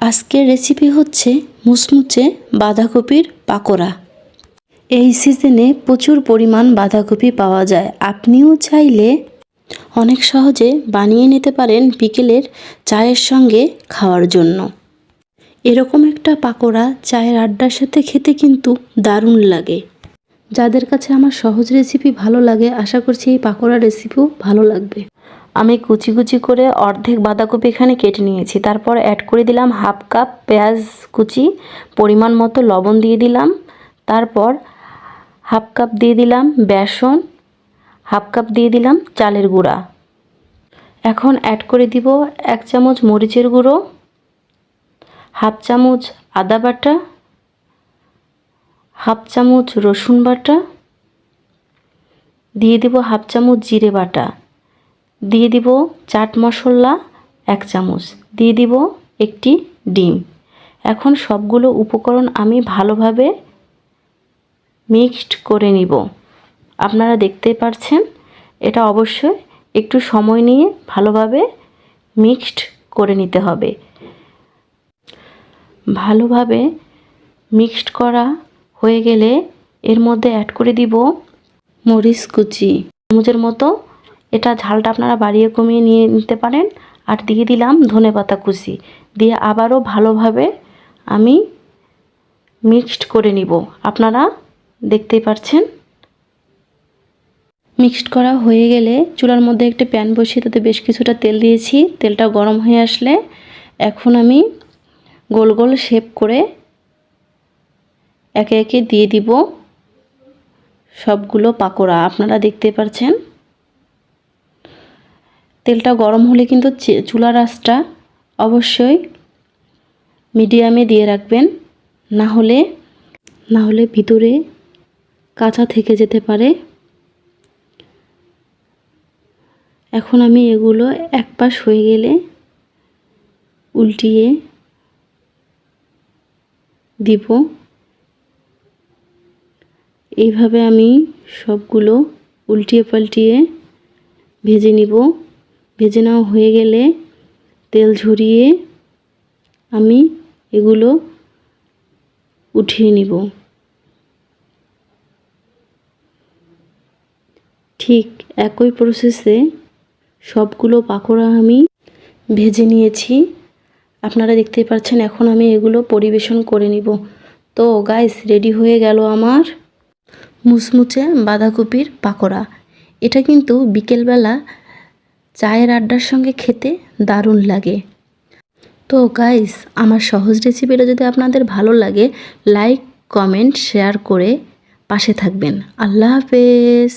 আজকের রেসিপি হচ্ছে মুচমুচে বাঁধাকপির পাকোড়া। এই সিজনে প্রচুর পরিমাণ বাঁধাকপি পাওয়া যায়। আপনিও চাইলে অনেক সহজে বানিয়ে নিতে পারেন বিকেলের চায়ের সঙ্গে খাওয়ার জন্য। এরকম একটা পাকোড়া চায়ের আড্ডার সাথে খেতে কিন্তু দারুণ লাগে। যাদের কাছে আমার সহজ রেসিপি ভালো লাগে, আশা করছি এই পাকোড়া রেসিপিও ভালো লাগবে। আমি কুচি কুচি করে অর্ধেক বাঁধাকপি এখানে কেটে নিয়েছি। তারপর অ্যাড করে দিলাম হাফ কাপ পেঁয়াজ কুচি, পরিমাণ মতো লবণ দিয়ে দিলাম। তারপর হাফ কাপ দিয়ে দিলাম বেসন হাফ কাপ দিয়ে দিলাম চালের গুঁড়া। এখন অ্যাড করে দিব এক চামচ মরিচের গুঁড়ো হাফ চামচ আদা বাটা হাফ চামচ রসুন বাটা, দিয়ে দিব হাফ চামচ জিরে বাটা। দিয়ে দিব চাট মশলা এক চামচ। দিয়ে দিব একটি ডিম। এখন সবগুলো উপকরণ আমি ভালোভাবে মিক্সড করে নিব। আপনারা দেখতেই পারছেন, এটা অবশ্যই একটু সময় নিয়ে ভালোভাবে মিক্সড করে নিতে হবে। ভালোভাবে মিক্সড করা হয়ে গেলে এর মধ্যে অ্যাড করে দিব মরিচ কুচি। চামচের মতো এটা ঝালটা আপনারা বাড়িয়ে কমিয়ে নিয়ে নিতে পারেন। আর দিয়ে দিলাম ধনে পাতা কুচি। দিয়ে আবারও ভালোভাবে আমি মিক্সড করে নিব। আপনারা দেখতেই পাচ্ছেন মিক্সড করা হয়ে গেলে চুলার মধ্যে একটি প্যান বসিয়ে তাতে বেশ কিছুটা তেল দিয়েছি। তেলটা গরম হয়ে আসলে এখন আমি গোল গোল শেপ করে একে একে দিয়ে দিব সবগুলো পাকোড়া। আপনারা দেখতে পাচ্ছেন তেলটা গরম হলে কিন্তু চুলার আঁচটা অবশ্যই মিডিয়ামে দিয়ে রাখবেন। না হলে না হলে ভিতরে কাঁচা থেকে যেতে পারে। এখন আমি এগুলো এক পাশ হয়ে গেলে উল্টিয়ে দিব। এইভাবে আমি সবগুলো উল্টিয়ে পাল্টিয়ে ভেজে নিব। ভেজে নেওয়া হয়ে গেলে তেল ঝরিয়ে আমি এগুলো উঠিয়ে নিব। ঠিক একই প্রসেসে সবগুলো পাকোড়া আমি ভেজে নিয়েছি। আপনারা দেখতেই পাচ্ছেন এখন আমি এগুলো পরিবেশন করে নিব। তো গাইস রেডি হয়ে গেল আমার মুচমুচে বাঁধাকপির পাকোড়া। এটা কিন্তু বিকেলবেলা চায়ের আড্ডার সঙ্গে খেতে দারুণ লাগে। তো গাইস আমার সহজ রেসিপিটা যদি আপনাদের ভালো লাগে লাইক কমেন্ট শেয়ার করে পাশে থাকবেন। আল্লাহ হাফেজ!